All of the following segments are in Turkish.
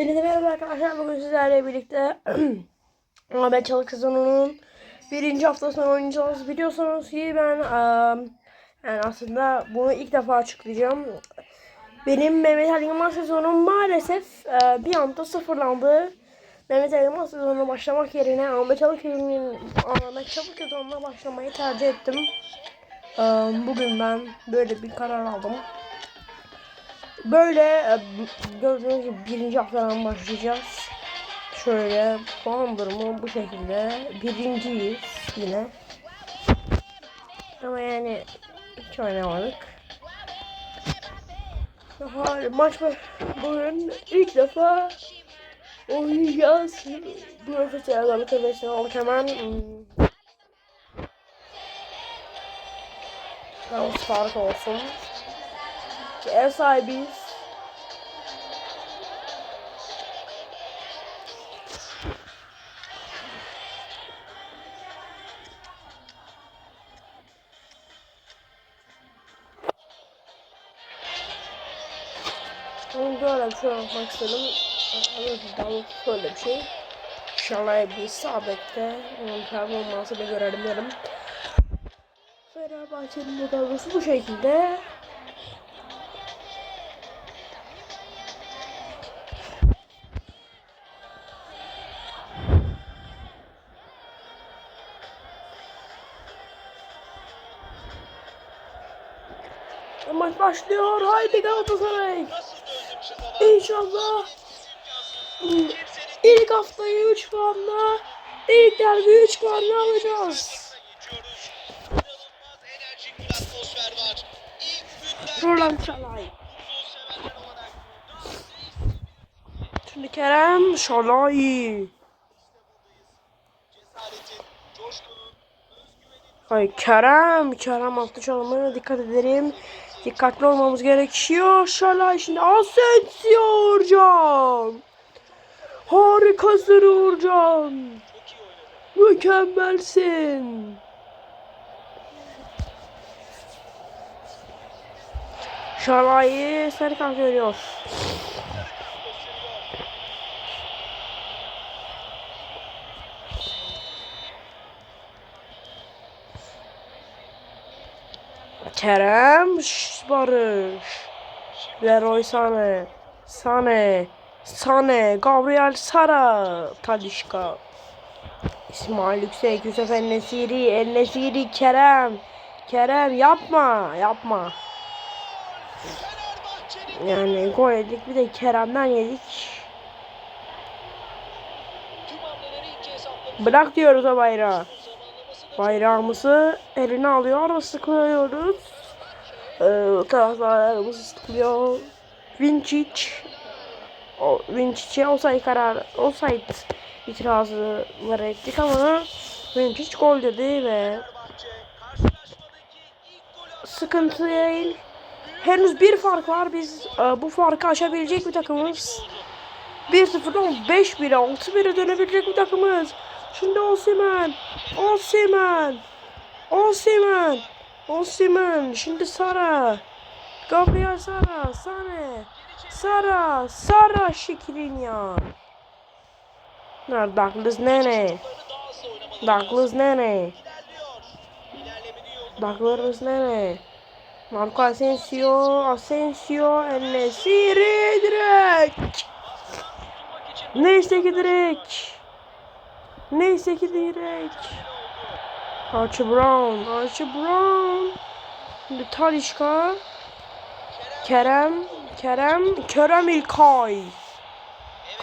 Hepinize merhaba arkadaşlar. Bugün sizlerle birlikte Ahmet Çalık sezonunun birinci haftasını oynayacağız. Biliyorsunuz ki ben eee, yani aslında bunu ilk defa açıklayacağım. Benim Mehmet Ali Yılmaz sezonum maalesef eee, bir anda sıfırlandı. Mehmet Ali Yılmaz sezonuna başlamak yerine Ahmet Çalık sezonuna başlamayı tercih ettim. Eee, bugün ben böyle bir karar aldım. Böyle e, gördüğünüz gibi birinci haftadan başlayacağız. Şöyle puan durumu bu şekilde. Birinciyiz yine. Ama yani hiç oynamadık. Daha maç. Bugün ilk defa oynayacağız. Profesyonel arkadaşlar olduk hemen. Yalnız fark olsun. Ev sahibiyiz. Onu böyle bir şey yapmak istedim. Daha böyle bir şey. İnşallah bir sabette onun performansı da görelim derim. Fenerbahçe'nin kadrosu bu şekilde. Maç başlıyor. Haydi Galatasaray. İnşallah. İlk haftayı 3 puanla, ilk derbi 3 puanla alacağız. Roland Şalay. Şimdi Kerem Şalay. Ay Kerem, Kerem attı çalımına dikkat edelim. Dikkatli olmamız gerekiyor. Şalay şimdi Asensio hocam. Harikasın Uğurcan. Mükemmelsin. Şalay'ı sarı kart görüyor. Kerem Barış. Leroy Sane. Sane. Sane. Gabriel Sara. Talişka. İsmail Yüksek. Yusuf Ennesiri. Ennesiri. Kerem. Kerem yapma. Yapma. Yani gol yedik. Bir de Kerem'den yedik. Bırak diyoruz o bayrağı. Bayrağımızı eline alıyor. Sıkıyoruz. Ee, taraftarlarımız sıkılıyor. Vinčić o Vinčić'e offside karar offside itirazları ettik ama Vinčić gol dedi ve sıkıntı değil. Henüz bir fark var. Biz e, bu farkı aşabilecek bir takımız. 1-0'dan 5-1'e 6-1'e dönebilecek bir takımız. Şimdi Osimhen. Osimhen. Osimhen. Osimhen. Şimdi Sara. Gabriel Sara. Sane. Sara. Sara Şikrinya. Nerede Douglas Nene? Douglas Nene. Douglas Nene. Marco Asensio. Asensio. Enesiri direkt. Neyse ki direkt. Neyse ki direkt. Archie Brown. Archie Brown. Şimdi Talişka. Kerem. Kerem. Kerem İlkay.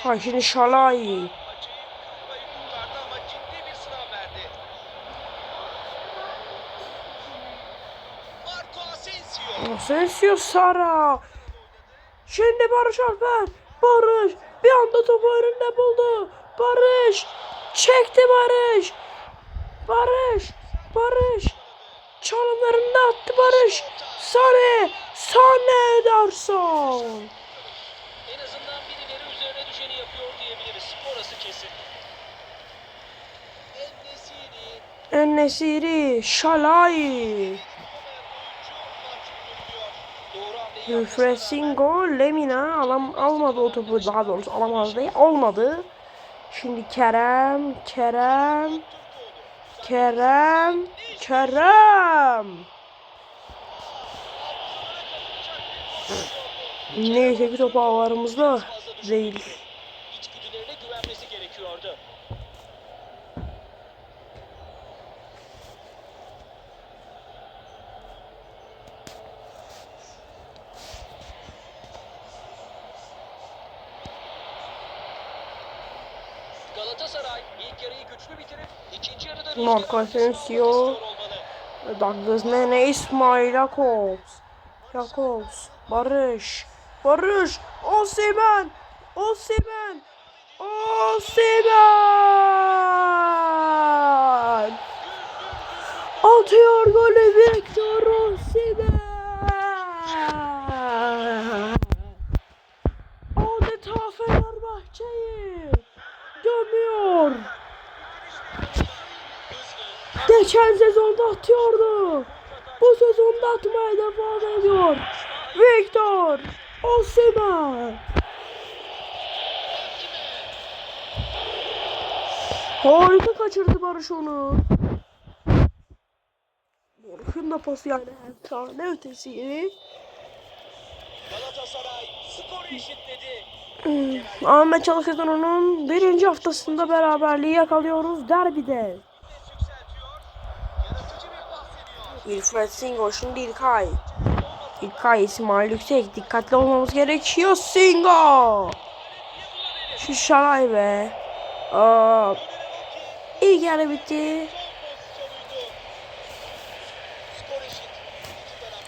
Kay şimdi Şalay. Asensio Sara. Şimdi Barış Alper. Barış. Bir anda topu önünde buldu. Barış. Çekti Barış. Barış. Barış. Çalımlarında attı Barış. Sane. Sane Ederson. En azından birileri üzerine düşeni yapıyor diyebiliriz. Orası kesin. En-Nesyri Ennesiri. Şalay. hamleyi Fresingo Lemina alam, almadı o topu daha doğrusu alamaz değil olmadı. Şimdi Kerem Kerem Kerem Kerem Neyse ki topu ağlarımızda değil. Galatasaray ilk yarıyı güçlü bitirip ikinci yarıda olmalı. Douglas Nene, İsmail Jakobs. Jakobs, Barış, Barış, Osimhen, Osimhen, Osimhen. Atıyor golü Victor Geçen sezonda atıyordu. Bu sezonda atmaya devam ediyor. Victor Osimhen. Harika kaçırdı Barış onu. Barış'ın da pası yani efsane ötesi. Galatasaray skoru eşitledi. Ahmet Çalışkan onun birinci haftasında beraberliği yakalıyoruz derbide. Yükseltiyor. Yaratıcı bir pas veriyor. Wilfred Singo şimdi İlkay. İlkay İsmail Yüksek dikkatli olmamız gerekiyor Singo. Şu şalay be. Aa, iyi yarı bitti.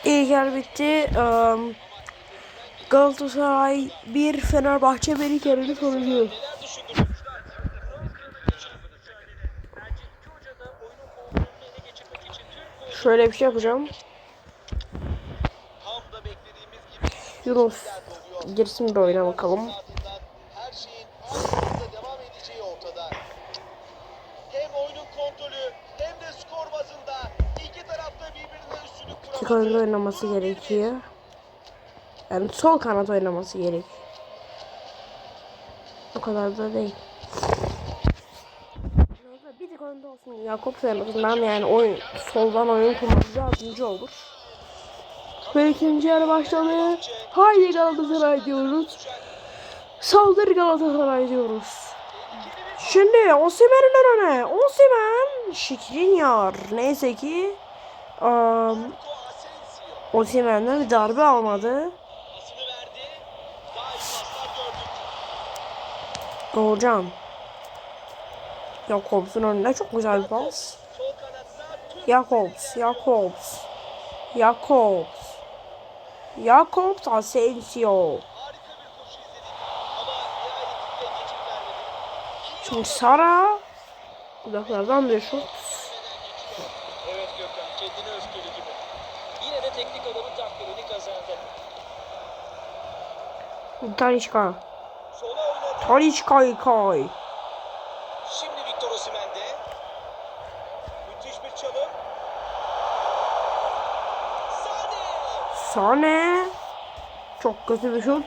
İyi yarı bitti. Um, Galatasaray 1 Fenerbahçe 1 ilk yarının sonucu. Şöyle bir şey yapacağım. Yunus girsin bir oyuna bakalım. iki kanada oynaması gerekiyor. Yani sol kanat oynaması gerek. O kadar da değil. Bir tık önde olsun. Yakup azından yani oyun, soldan oyun kurmamıza yardımcı olur. Ve ikinci yarı başladı. Haydi Galatasaray diyoruz. Saldır Galatasaray diyoruz. Şimdi Osimhen'in önüne. Osimhen. Şikrinyar. Neyse ki um, Asensio Osimhen'den bir darbe almadı. pasını Jakobs'un önünde çok güzel bir pas. Jakobs, Jakobs, Jakobs. Jakobs Asensio. Şimdi Sara. Uzaklardan bir şut. Evet Gökhan kendine özgürlü gibi. Yine de teknik adamın takdirini kazandı. Talişka. Sola oynadı. Talişka İlkay. Şimdi Victor Osimhen'de. Müthiş bir çalım. Sane. Sane. Çok kötü bir şut.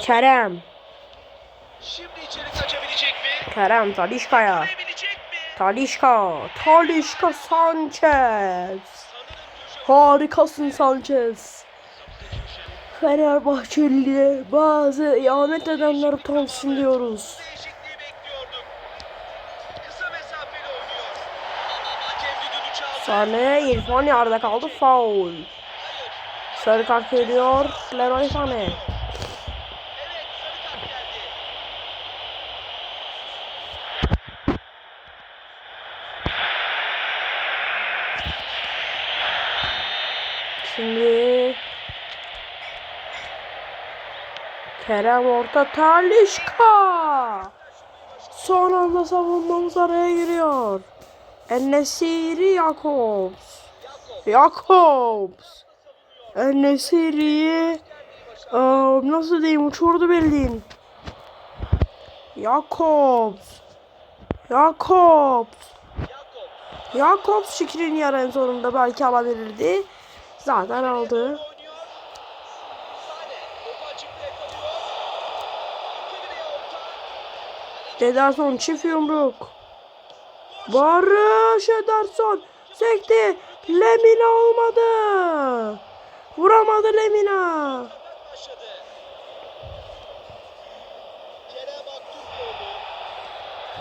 Kerem. Şimdi içeri kaçabilecek mi? Kerem Talişka'ya. Talişka. Talişka Sanchez. Harikasın Sanchez. Fenerbahçeli'ye bazı ihanet edenler utansın diyoruz. Sane İrfan yerde kaldı. Foul. Sarı kart geliyor. Leroy Sane. Şimdi Kerem orta Talişka. Son anda savunmamız araya giriyor. Enesiri Jakobs. Jakobs. Enesiri'yi Ee, nasıl diyeyim uçurdu bildiğin. Jakobs. Jakob. Jakob. Jakob Skriniar en sonunda belki alabilirdi. Zaten aldı. Oynuyor. Sane. Topu açıkta yakalıyor. Kedriye orta. Ederson çift yumruk. Barış Ederson sekti. Lemina olmadı. Vuramadı Lemina.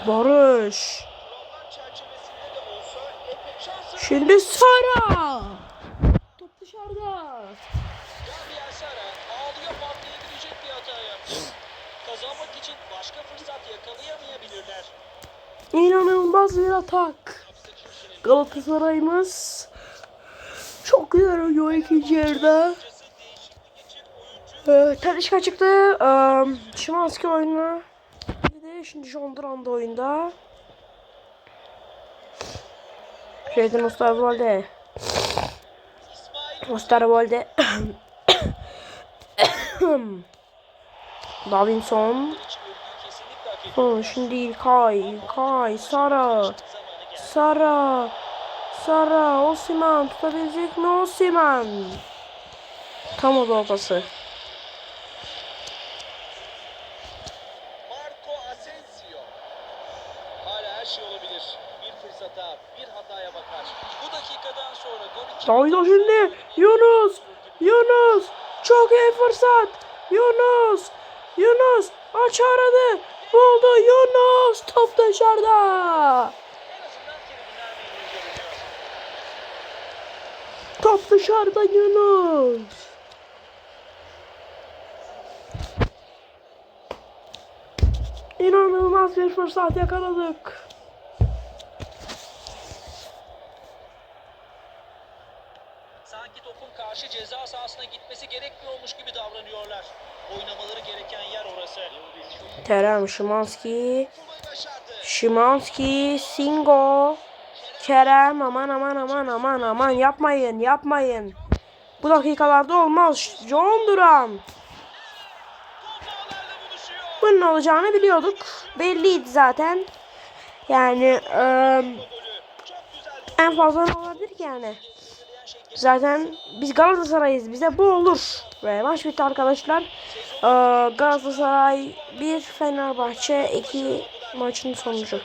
Barış. Şimdi Sara. Top dışarıda. Kazanmak için başka fırsat yakalayamayabilirler. İnanılmaz bir atak. Galatasaray'ımız çok oynuyor ikinci yarıda. Ee, Tadişka çıktı. Ee, Şimanski oyuna. Bir de şimdi John Duran da oyunda. Şeyden Osterwolde. Osterwolde. Davinson. Son şimdi İlkay. İlkay. Sara. Sara. Sara. Osiman tutabilecek mi Osiman? Tam o da ortası. Marco Asensio. Hala her şey. Davida şimdi. Yunus. Yunus. Çok iyi fırsat. Yunus. Yunus. Aç aradı. Buldu Yunus. Top dışarıda. Top dışarıda Yunus. İnanılmaz bir fırsat yakaladık. Topun karşı ceza sahasına gitmesi gerekmiyormuş gibi davranıyorlar. Oynamaları gereken yer orası. Kerem Şimanski. Şimanski. Singo. Kerem aman aman aman aman aman yapmayın yapmayın. Bu dakikalarda olmaz. John Duran. Bunun olacağını biliyorduk. Belliydi zaten. Yani gol. en fazla ne olabilir ki yani? Zaten biz Galatasaray'ız. Bize bu olur. Ve maç bitti arkadaşlar. Eee, Galatasaray 1 Fenerbahçe 2 maçın sonucu.